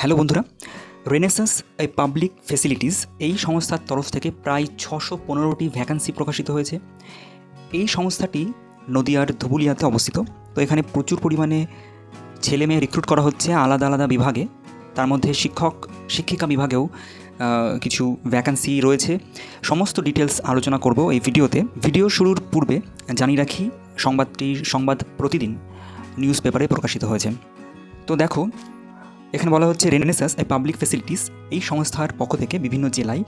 Hello বন্ধুরা Renaissance এই public facilities এই সংস্থার তরফ থেকে প্রায় ছশো পনেরোটি ভ্যাকান্সি প্রকাশিত হয়েছে। এই সংস্থাটি নদিয়ার ধুবুলিয়াতে অবস্থিত। তো এখানে প্রচুর পরিমাণে ছেলে মেয়ে রিক্রুট করা হচ্ছে আলাদা আলাদা বিভাগে। তার মধ্যে শিক্ষক, শিক্ষিকা বিভাগেও কিছু ভ্যাকান্সি রয়েছে। সমস্ত ডিটেলস আলোচনা করব এই ভিডিওতে। ভিডিও শুরুর পূর্বে জানিয়ে রাখি, সংবাদটি, সংবাদ প্রতিদিন নিউজ পেপারে প্রকাশিত হয়েছে। তো দেখো এখানে বলা হচ্ছে রেনেসাস এ পাবলিক ফেসিলিটিস এই সংস্থার পক্ষ থেকে বিভিন্ন জেলায়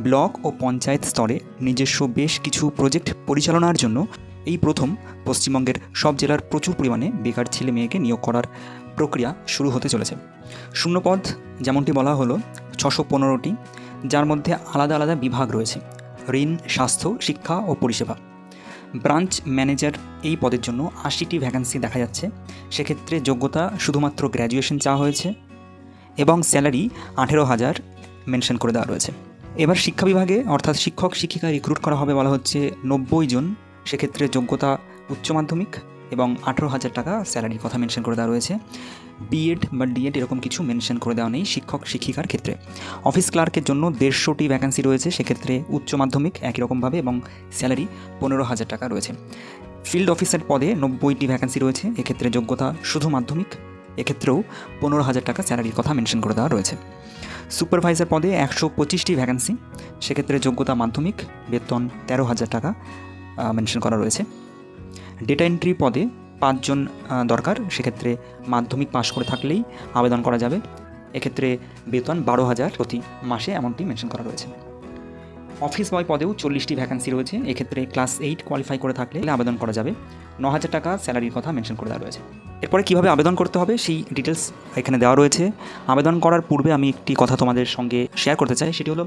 ব্লক ও পঞ্চায়েত স্তরে নিজস্ব বেশ কিছু প্রজেক্ট পরিচালনার জন্য এই প্রথম পশ্চিমবঙ্গের সব জেলার প্রচুর পরিমাণে বেকার ছেলে মেয়েকে নিয়োগ করার প্রক্রিয়া শুরু হতে চলেছে। শূন্যপদ যেমনটি বলা হলো ছশো পনেরোটি, যার মধ্যে আলাদা আলাদা বিভাগ রয়েছে। ঋণ, স্বাস্থ্য, শিক্ষা ও পরিষেবা। ব্রাঞ্চ ম্যানেজার এই পদের জন্য আশিটি ভ্যাকান্সি দেখা যাচ্ছে। সেক্ষেত্রে যোগ্যতা শুধুমাত্র গ্র্যাজুয়েশন চাওয়া হয়েছে এবং স্যালারি আঠেরো হাজার মেনশন করে দেওয়া রয়েছে। এবার শিক্ষা বিভাগে অর্থাৎ শিক্ষক, শিক্ষিকা রিক্রুট করা হবে বলা হচ্ছে নব্বই জন। সেক্ষেত্রে যোগ্যতা উচ্চ মাধ্যমিক এবং আঠেরো হাজার টাকা স্যালারির কথা মেনশন করে দেওয়া রয়েছে। বিএড বা ডিএড এরকম কিছু মেনশন করে দেওয়া নেই শিক্ষক শিক্ষিকার ক্ষেত্রে। অফিস ক্লার্কের জন্য দেড়শোটি ভ্যাকান্সি রয়েছে, সেক্ষেত্রে উচ্চ মাধ্যমিক একই রকমভাবে এবং স্যালারি পনেরো হাজার টাকা রয়েছে। ফিল্ড অফিসার পদে নব্বইটি ভ্যাকান্সি রয়েছে, এক্ষেত্রে যোগ্যতা শুধু মাধ্যমিক, এক্ষেত্রেও পনেরো হাজার টাকা স্যালারির কথা মেনশন করে দেওয়া রয়েছে। সুপারভাইজার পদে একশো পঁচিশটি ভ্যাকান্সি সেক্ষেত্রে যোগ্যতা মাধ্যমিক, বেতন তেরো হাজার টাকা মেনশন করা রয়েছে। ডেটা এন্ট্রি পদে পাঁচজন দরকার। সেক্ষেত্রে মাধ্যমিক পাশ করে থাকলেই আবেদন করা যাবে। এক্ষেত্রে বেতন বারো হাজার প্রতি মাসে এমনটি মেনশন করা রয়েছে। অফিস বয় পদেও চল্লিশটি ভ্যাকান্সি রয়েছে। এক্ষেত্রে ক্লাস এইট কোয়ালিফাই করে থাকলে আবেদন করা যাবে। ন হাজার টাকা স্যালারির কথা মেনশন করে দেওয়া রয়েছে। এরপরে কীভাবে আবেদন করতে হবে সেই ডিটেলস এখানে দেওয়া রয়েছে। আবেদন করার পূর্বে আমি একটি কথা তোমাদের সঙ্গে শেয়ার করতে চাই। সেটি হলো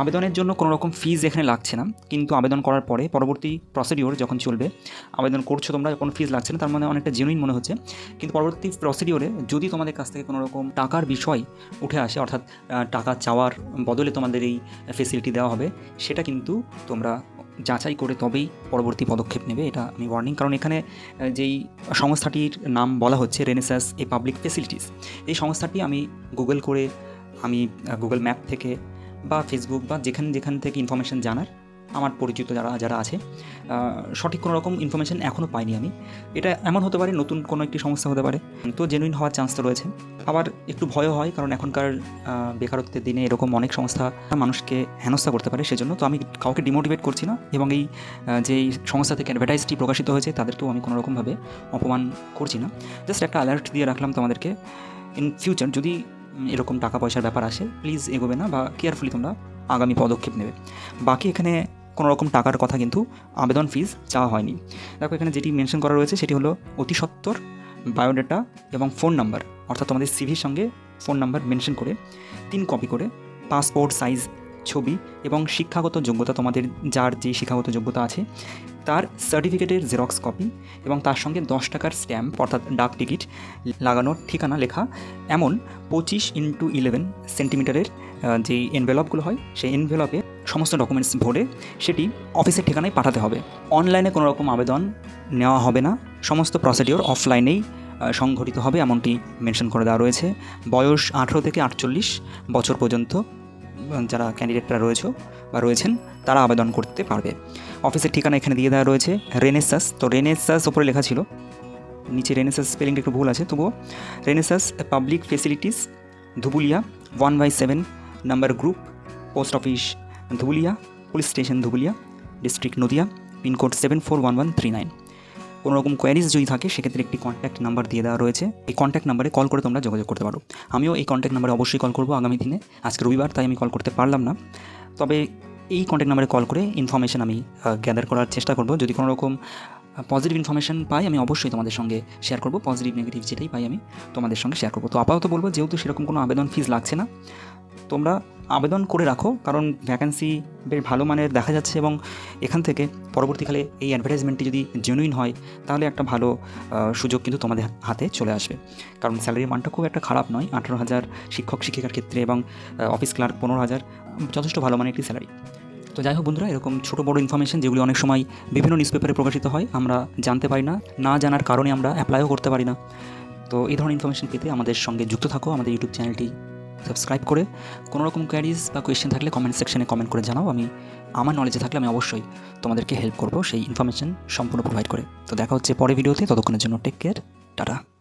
আবেদনের জন্য কোনো রকম ফিজ এখানে লাগছে না, কিন্তু আবেদন করার পরে পরবর্তী প্রসিডিওর যখন চলবে, আবেদন করছ তোমরা, কোনো ফিজ লাগছে না, তার মানে অনেকটা জেনুইন মনে হচ্ছে। কিন্তু পরবর্তী প্রসিডিওরে যদি তোমাদের কাছ থেকে কোনো রকম টাকার বিষয় উঠে আসে, অর্থাৎ টাকা চাওয়ার বদলে তোমাদের এই ফেসিলিটি দেওয়া হবে, সেটা কিন্তু তোমরা যাচাই করে তবেই পরবর্তী পদক্ষেপ নেবে, এটা আমি ওয়ার্নিং কারণ এখানে যেই সংস্থাটির নাম বলা হচ্ছে রেনেসাস এ পাবলিক ফেসিলিটিস এই সংস্থাটি আমি গুগল করে, আমি গুগল ম্যাপ থেকে বা ফেসবুক বা যেখানে যেখান থেকে ইনফরমেশান জানার, আমার পরিচিত যারা যারা আছে সঠিক কোনো রকম ইনফরমেশান এখনও পাইনি আমি। এটা এমন হতে পারে নতুন কোনো একটি সমস্যা হতে পারে। তো জেনুইন হওয়ার চান্স তো রয়েছে। আবার একটু ভয়ও হয়, কারণ এখনকার বেকারত্বের দিনে এরকম অনেক সংস্থা মানুষকে হেনস্থা করতে পারে, সেজন্য তো আমি কাউকে ডিমোটিভেট করছি না। এবং এই যে সংস্থা থেকে অ্যাডভার্টাইজটি প্রকাশিত হয়েছে, তাদেরকেও আমি কোনো রকমভাবে অপমান করছি না। জাস্ট একটা অ্যালার্ট দিয়ে রাখলাম তোমাদেরকে। ইন ফিউচার যদি এরকম টাকা পয়সার ব্যাপার আসে প্লিজ এগোবে না বা কেয়ারফুলি তোমরা আগামী পদক্ষেপ নেবে। বাকি এখানে কোনো রকম টাকার কথা কিন্তু আবেদন ফিজ চাওয়া হয়নি। দেখো এখানে যেটি মেনশন করা রয়েছে সেটি হলো অতি সত্তর বায়োডাটা এবং ফোন নাম্বার অর্থাৎ তোমাদের সিভির সঙ্গে ফোন নাম্বার মেনশন করে, তিন কপি করে পাসপোর্ট সাইজ ছবি এবং শিক্ষাগত যোগ্যতা তোমাদের, যার যে শিক্ষাগত যোগ্যতা আছে, তার সার্টিফিকেটের জেরক্স কপি এবং তার সঙ্গে দশ টাকার স্ট্যাম্প অর্থাৎ ডাক টিকিট লাগানোর ঠিকানা লেখা। এমন পঁচিশ ইন্টু ইলেভেন সেন্টিমিটারের যে এনভেলপগুলো হয়, সেই এনভেলপে সমস্ত ডকুমেন্টস ভরে সেটি অফিসের ঠিকানায় পাঠাতে হবে। অনলাইনে কোনো রকম আবেদন নেওয়া হবে না। সমস্ত প্রসিডিওর অফলাইনেই সংঘটিত হবে, এমনটি মেনশন করে দেওয়া রয়েছে। বয়স আঠেরো থেকে আটচল্লিশ বছর পর্যন্ত যারা ক্যান্ডিডেটরা রয়েছে বা রয়েছেন, তারা আবেদন করতে পারবে। অফিসের ঠিকানা এখানে দিয়ে দেওয়া রয়েছে রেনেসাস তো রেনেসাস ওপরে লেখা ছিল। নিচে রেনেসাস স্পেলিংটা একটু ভুল আছে, তবুও renaissance public facilities Dhubulia one by seven number group post office Dhubulia police station Dhubulia district Nadia pin code seven four one one three nine কোনো রকম কোয়ারিজ যদি থাকে, সেক্ষেত্রে একটি কন্ট্যাক্ট নাম্বার দিয়ে দেওয়া রয়েছে। এই কন্ট্যাক্ট নাম্বারে কল করে তোমরা যোগাযোগ করতে পারো। আমিও এই কন্ট্যাক্ট নাম্বারে অবশ্যই কল করব আগামী দিনে। আজকে রবিবার, তাই আমি কল করতে পারলাম না। তবে এই কন্ট্যাক্ট নাম্বারে কল করে ইনফরমেশান আমি গ্যাদার করার চেষ্টা করব। যদি কোনো রকম পজিটিভ ইনফরমেশান পাই, আমি অবশ্যই তোমাদের সঙ্গে শেয়ার করব। পজিটিভ নেগেটিভ যেটাই পাই আমি তোমাদের সঙ্গে শেয়ার করব। তো আপাতত বলব, যেহেতু সেরকম কোনো আবেদন ফিজ লাগছে না, তোমরা আবেদন করে রাখো, কারণ ভ্যাকেন্সি বেশ ভালো মানের দেখা যাচ্ছে এবং এখান থেকে পরবর্তীকালে এই অ্যাডভার্টাইজমেন্টটি যদি জেনুইন হয়, তাহলে একটা ভালো সুযোগ কিন্তু তোমাদের হাতে চলে আসবে। কারণ স্যালারির মানটা খুব একটা খারাপ নয়, আঠেরো হাজার শিক্ষক, শিক্ষিকার ক্ষেত্রে এবং অফিস ক্লার্ক পনেরো হাজার, যথেষ্ট ভালো মানের একটি স্যালারি তো যাই হোক বন্ধুরা, এরকম ছোটো বড়ো ইনফরমেশন যেগুলি অনেক সময় বিভিন্ন নিউজ পেপারে প্রকাশিত হয়, আমরা জানতে পারি না না জানার কারণে আমরা অ্যাপ্লাইও করতে পারি না। তো এই ধরনের ইনফরমেশন পেতে আমাদের সঙ্গে যুক্ত থাকো, আমাদের ইউটিউব চ্যানেলটি সাবস্ক্রাইব করে। কোনো রকম কোয়ারিজ বা কোয়েশ্চেন থাকলে কমেন্ট সেকশনে কমেন্ট করে জানাও। আমি আমার নলেজে থাকলে আমি অবশ্যই তোমাদেরকে হেল্প করব সেই ইনফরমেশন সম্পূর্ণ প্রোভাইড করে। তো দেখা হচ্ছে পরে ভিডিওতে ততক্ষণের জন্য টেক কেয়ার টাটা।